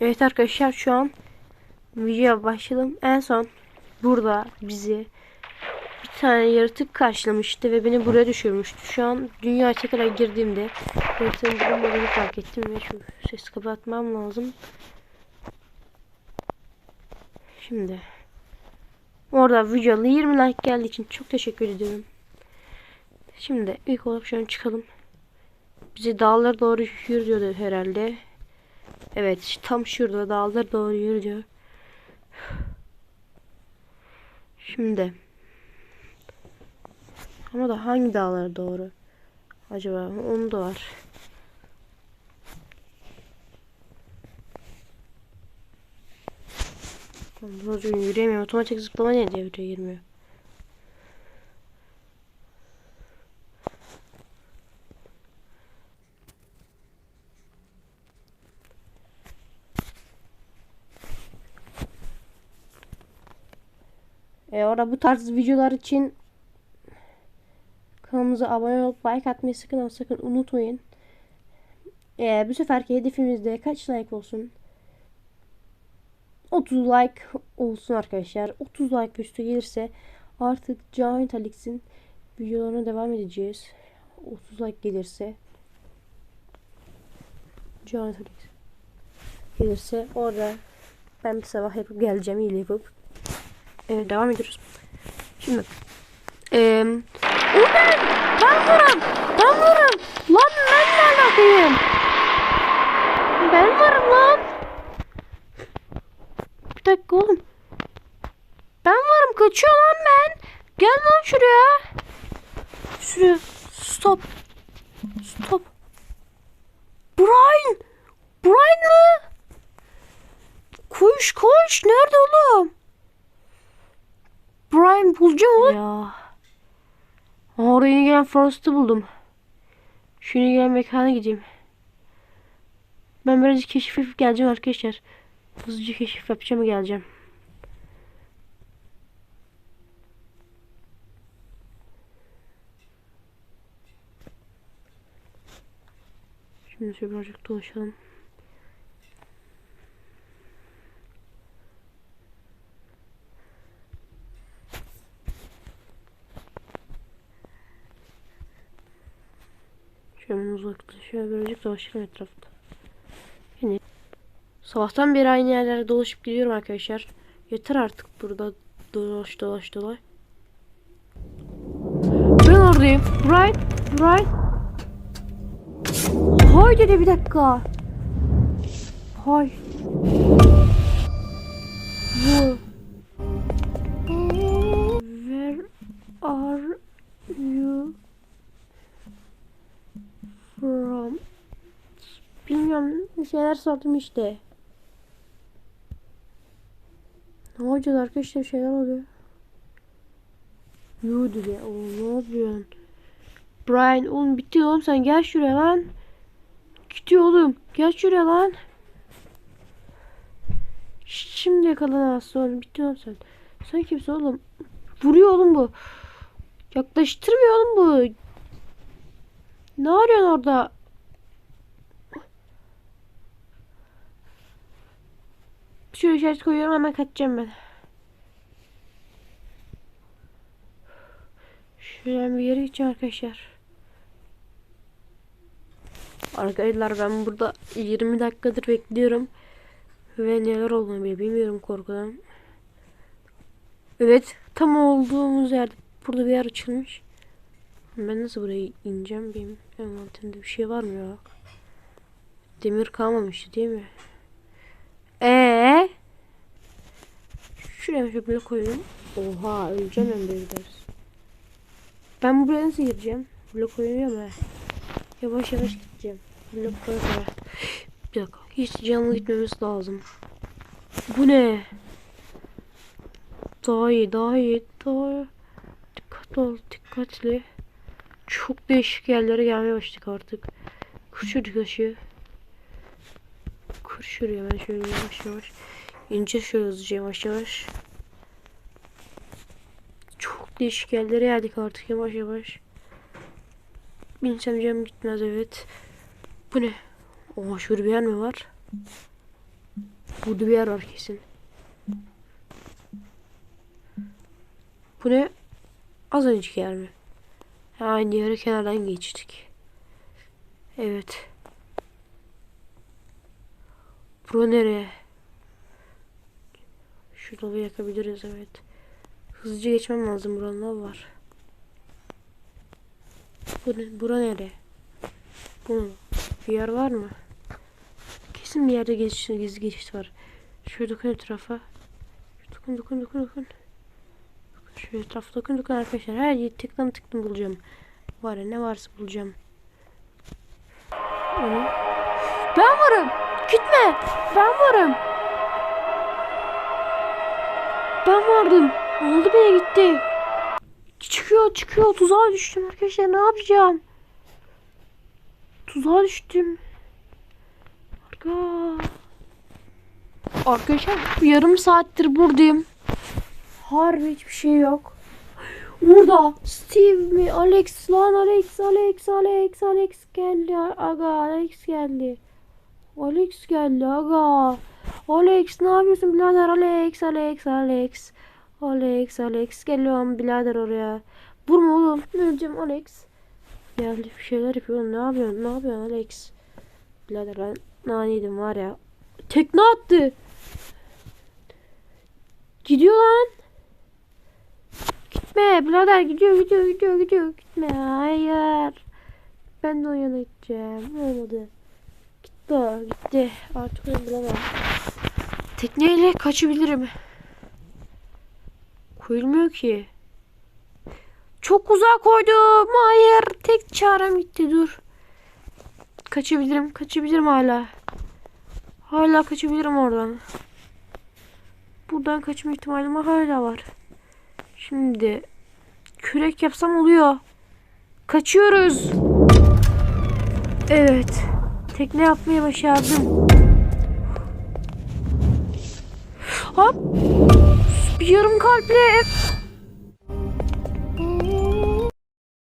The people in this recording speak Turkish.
Evet arkadaşlar şu an videoya başladım. En son burada bizi bir tane yaratık karşılamıştı ve beni buraya düşürmüştü. Şu an dünyaya tekrar girdiğimde yaratığın bulunmadığını fark ettim ve şu sesi kapatmam lazım. Şimdi orada videoda 20 like geldiği için çok teşekkür ediyorum. Şimdi ilk olarak şöyle çıkalım. Bizi dağlara doğru yürü diyordu herhalde. Evet tam şurada dağlara doğru yürü diyor. Şimdi. Ama da hangi dağlara doğru? Acaba onu da var. Düzgün yürüyemiyor. Otomatik zıplama ne diye girmiyor. E, orada bu tarz videolar için kanalımıza abone olup like atmayı sakın sakın unutmayın. E, bu seferki hedefimizde kaç like olsun? 30 like olsun arkadaşlar. 30 like üstü gelirse artık Giant Alex'in videolarına devam edeceğiz. 30 like gelirse Giant Alex gelirse orada ben bir sabah yapıp geleceğim iyi yapıp Evet devam ediyoruz. Şimdi. O ben! Ben varım! Ben varım! Lan ben ne alakayım? Ben varım lan! Bir dakika oğlum. Ben varım kaçıyor lan ben. Gel lan şuraya. Şuraya. Stop. Stop. Brian! Brian mı? Koş koş. Nerede oğlum? Bulacağım. Ya. Oraya yeni gelen Frost'u buldum. Şu gelen mekana gideyim. Ben birazcık keşif yapıp geleceğim arkadaşlar. Hızlıca keşif yapacağım geleceğim. Şimdi birazcık dolaşalım. Şöyle uzakta şöyle birazcık dolaşalım etrafta. Yine sabahtan beri aynı yerlerde dolaşıp gidiyorum arkadaşlar. Yeter artık burada dolaş dolaş dolaş. Ben oradayım. Right, right. Hay dedi bir dakika. Hay. Bilmiyorum bir şeyler sordum işte. Ne olacak arkadaşlar bir şeyler oluyor. Yoo dedi. Oo, ne yapıyorsun? Brian oğlum bitti oğlum sen gel şuraya lan. Gidiyor oğlum. Gel şuraya lan. Şimdi yakalanamazsın oğlum. Bitti oğlum sen. Sen kimsin oğlum? Vuruyor oğlum bu. Yaklaştırmıyor oğlum bu. Ne arıyorsun orada? Şuraya işaret koyuyorum hemen kaçacağım ben. Şuradan bir yere gideceğim arkadaşlar. Arkadaşlar ben burada 20 dakikadır bekliyorum. Ve neler olduğunu bile bilmiyorum korkudan. Evet tam olduğumuz yerde burada bir yer açılmış. Ben nasıl buraya ineceğim benim envanterimde bir şey var mı ya? Demir kalmamıştı değil mi? Şuraya şöyle koyayım. Oha öleceğim ben böyle ders. Ben buraya nasıl gireceğim? Blok koyuyorum ha. Yavaş yavaş gideceğim. Blok koy koy. Bir dakika. Hiç canlı gitmemiz lazım. Bu ne? Daha iyi, daha iyi, daha iyi. Dikkatli ol, dikkatli. Çok değişik yerlere gelmeye başladık artık. Taşı. Kır şuraya ben şöyle yavaş yavaş. İnce şöyle hızlıca yavaş yavaş. Değişik yerlere geldik artık yavaş yavaş. Binsem canım gitmez evet. Bu ne? Oha şurada bir yer mi var? Burada bir yer var kesin. Bu ne? Az önceki yer mi? Ha, Aynı yere kenardan geçtik. Evet. Bura nereye? Şu dolu yakabiliriz evet. Hızlıca geçmem lazım buranın var. Bu ne? Bura nereye? Bu? Bir yer var mı? Kesin bir yerde geçiş, gizli geçiş var. Şöyle dokun etrafa. Dokun dokun dokun dokun. Şöyle etrafa dokun dokun arkadaşlar. Her yeri tıklım tıklım bulacağım. Var ya ne varsa bulacağım. Onu. Ben varım. Gitme. Ben varım. Ben vardım. Aldı beni gitti. Çıkıyor çıkıyor. Tuzağa düştüm arkadaşlar. Ne yapacağım? Tuzağa düştüm. Arka. Arkadaşlar yarım saattir buradayım. Harbi hiçbir şey yok. Burada Steve mi? Alex lan Alex Alex Alex Alex geldi aga Alex geldi. Alex geldi aga. Alex ne yapıyorsun birader Alex Alex Alex. Alex Alex geliyorum birader oraya. Vurma oğlum. Ne öleceğim Alex. Geldi bir şeyler yapıyor. Ne yapıyorsun? Ne yapıyorsun Alex? Birader ben naneydim var ya. Tekne attı. Gidiyor lan. Gitme birader gidiyor gidiyor gidiyor gidiyor. Gitme hayır. Ben de o yana gideceğim. Olmadı. Gitti gitti. Artık onu bulamam. Tekneyle kaçabilirim. Koyulmuyor ki. Çok uzağa koydum. Hayır. Tek çarem gitti dur. Kaçabilirim. Kaçabilirim hala. Hala kaçabilirim oradan. Buradan kaçma ihtimalim hala var. Şimdi kürek yapsam oluyor. Kaçıyoruz. Evet. Tekne yapmayı başardım. Hop. Yarım kalple